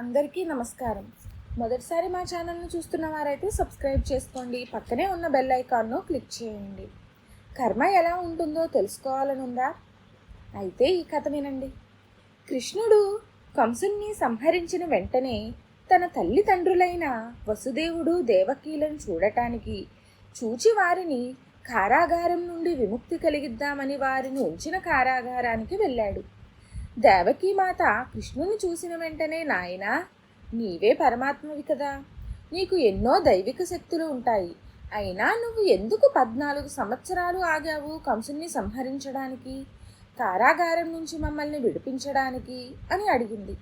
అందరికీ నమస్కారం. మొదటిసారి మా ఛానల్ను చూస్తున్న వారైతే సబ్స్క్రైబ్ చేసుకోండి. పక్కనే ఉన్న బెల్ ఐకాన్ను క్లిక్ చేయండి. కర్మ ఎలా ఉంటుందో తెలుసుకోవాలనుందా? అయితే ఈ కథ వినండి. కృష్ణుడు కంసుణ్ణి సంహరించిన వెంటనే తన తల్లిదండ్రులైన వసుదేవుడు దేవకీలను చూడటానికి చూచి వారిని కారాగారం నుండి విముక్తి కలిగిద్దామని వారిని ఉంచిన కారాగారానికి వెళ్ళాడు. దేవకీమాత కృష్ణుని చూసిన వెంటనే నాయనా నీవే పరమాత్మవి కదా. నీకు ఎన్నో దైవిక శక్తులు ఉంటాయి. అయినా నువ్వు ఎందుకు పద్నాలుగు సంవత్సరాలు ఆగావు కంసుని సంహరించడానికి? కారాగారం నుంచి మమ్మల్ని విడిపించడానికి? అని అడిగింది.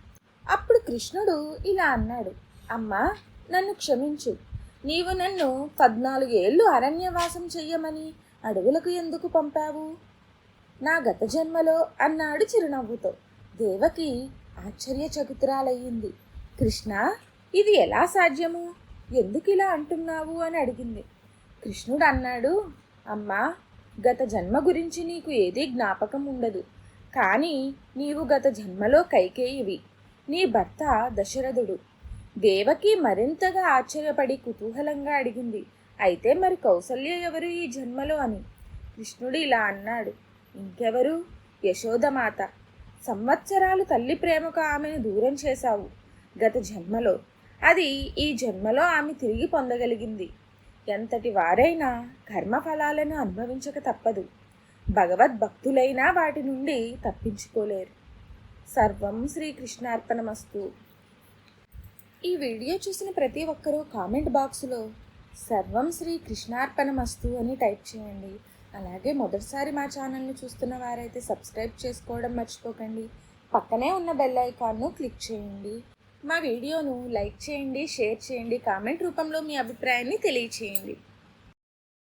అప్పుడు కృష్ణుడు ఇలా అన్నాడు అమ్మా నన్ను క్షమించు. నీవు నన్ను పద్నాలుగు ఏళ్ళు అరణ్యవాసం చెయ్యమని అడవులకు ఎందుకు పంపావు? నా గత జన్మలో అన్నాడు చిరునవ్వుతో. దేవకి ఆశ్చర్యచకితురాలయ్యింది కృష్ణ ఇది ఎలా సాధ్యము? ఎందుకు ఇలా అంటున్నావు అని అడిగింది. కృష్ణుడు అన్నాడు అమ్మా గత జన్మ గురించి నీకు ఏదీ జ్ఞాపకం ఉండదు. కానీ నీవు గత జన్మలో కైకేయివి. నీ భర్త దశరథుడు. దేవకి మరింతగా ఆశ్చర్యపడి కుతూహలంగా అడిగింది అయితే మరి కౌసల్య ఎవరు ఈ జన్మలో అని. కృష్ణుడు ఇలా అన్నాడు ఇంకెవరు? యశోదమాత. సంవత్సరాలు తల్లి ప్రేమకు ఆమెను దూరం చేశావు గత జన్మలో. అది ఈ జన్మలో ఆమె తిరిగి పొందగలిగింది. ఎంతటి వారైనా కర్మఫలాలను అనుభవించక తప్పదు. భగవద్భక్తులైనా వాటి నుండి తప్పించుకోలేరు. సర్వం శ్రీకృష్ణార్పణమస్తు. ఈ వీడియో చూసిన ప్రతి ఒక్కరూ కామెంట్ బాక్సులో సర్వం శ్రీకృష్ణార్పణమస్తు అని టైప్ చేయండి. అలాగే మొదటిసారి మా ఛానల్ని చూస్తున్న వారైతే సబ్స్క్రైబ్ చేసుకోవడం మర్చిపోకండి. పక్కనే ఉన్న బెల్ ఐకాన్ను క్లిక్ చేయండి. మా వీడియోను లైక్ చేయండి షేర్ చేయండి కామెంట్ రూపంలో మీ అభిప్రాయాన్ని తెలియచేయండి.